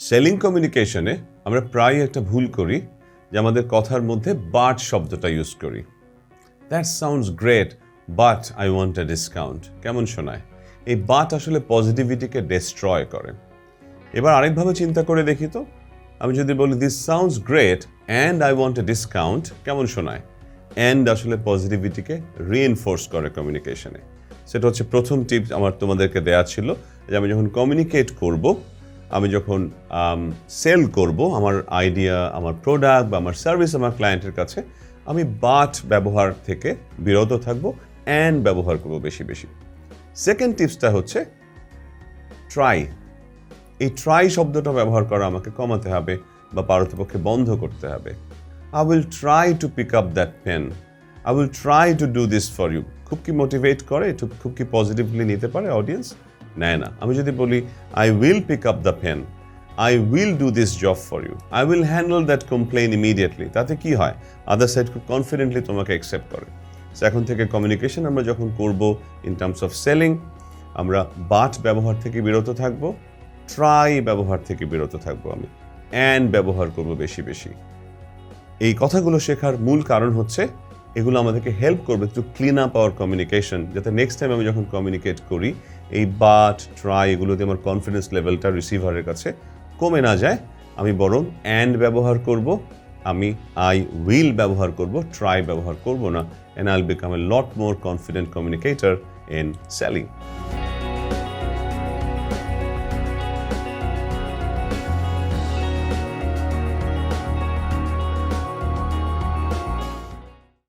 Selling কমিউনিকেশনে আমরা প্রায় একটা ভুল করি যে আমাদের কথার মধ্যে বাট শব্দটা ইউজ করি। That sounds great but I want a discount কেমন শোনায়? এই বাট আসলে পজিটিভিটিকে ডিস্ট্রয় করে। এবার আরেকভাবে চিন্তা করে দেখি তো। আমি যদি বলি this sounds great and I want a discount কেমন শোনায়? অ্যান্ড আসলে পজিটিভিটিকে রিএনফোর্স করে কমিউনিকেশনে সেটা হচ্ছে প্রথম টিপস আমার তোমাদেরকে দেয়া ছিল যে আমি যখন কমিউনিকেট করব আমি যখন সেল করব, আমার আইডিয়া আমার প্রোডাক্ট বা আমার সার্ভিস আমার ক্লায়েন্টের কাছে, আমি বাট ব্যবহার থেকে বিরত থাকব অ্যান্ড ব্যবহার করব বেশি বেশি। সেকেন্ড টিপসটা হচ্ছে ট্রাই এই ট্রাই শব্দটা ব্যবহার করা আমাকে কমাতে হবে বা পারতপক্ষে বন্ধ করতে হবে। I will try to pick up that pen I will try to do this for you খুব কি মোটিভেট করে, খুব কি পজিটিভলি নিতে পারে অডিয়েন্স নেয় না। আমি যদি বলি I will pick up the pen I will do this job for you I will handle that complain immediately তাতে কি হয়? আদার সাইড খুব কনফিডেন্টলি তোমাকে অ্যাকসেপ্ট করে। So এখন থেকে কমিউনিকেশন আমরা যখন করব ইন টার্মস অফ সেলিং আমরা বাট ব্যবহার থেকে বিরত থাকব ট্রাই ব্যবহার থেকে বিরত থাকব আমি। অ্যান্ড ব্যবহার করব বেশি বেশি। এই কথাগুলো শেখার মূল কারণ হচ্ছে, এগুলো আমাদেরকে হেল্প করবে to clean up our communication যাতে নেক্সট টাইম আমি যখন কমিউনিকেট করি এই বাট ট্রাই এগুলোতে আমার কনফিডেন্স লেভেলটা রিসিভারের কাছে কমে না যায়। আমি বরং অ্যান্ড ব্যবহার করব। আমি আই উইল ব্যবহার করব ট্রাই ব্যবহার করব না। And I'll become a lot more confident communicator in selling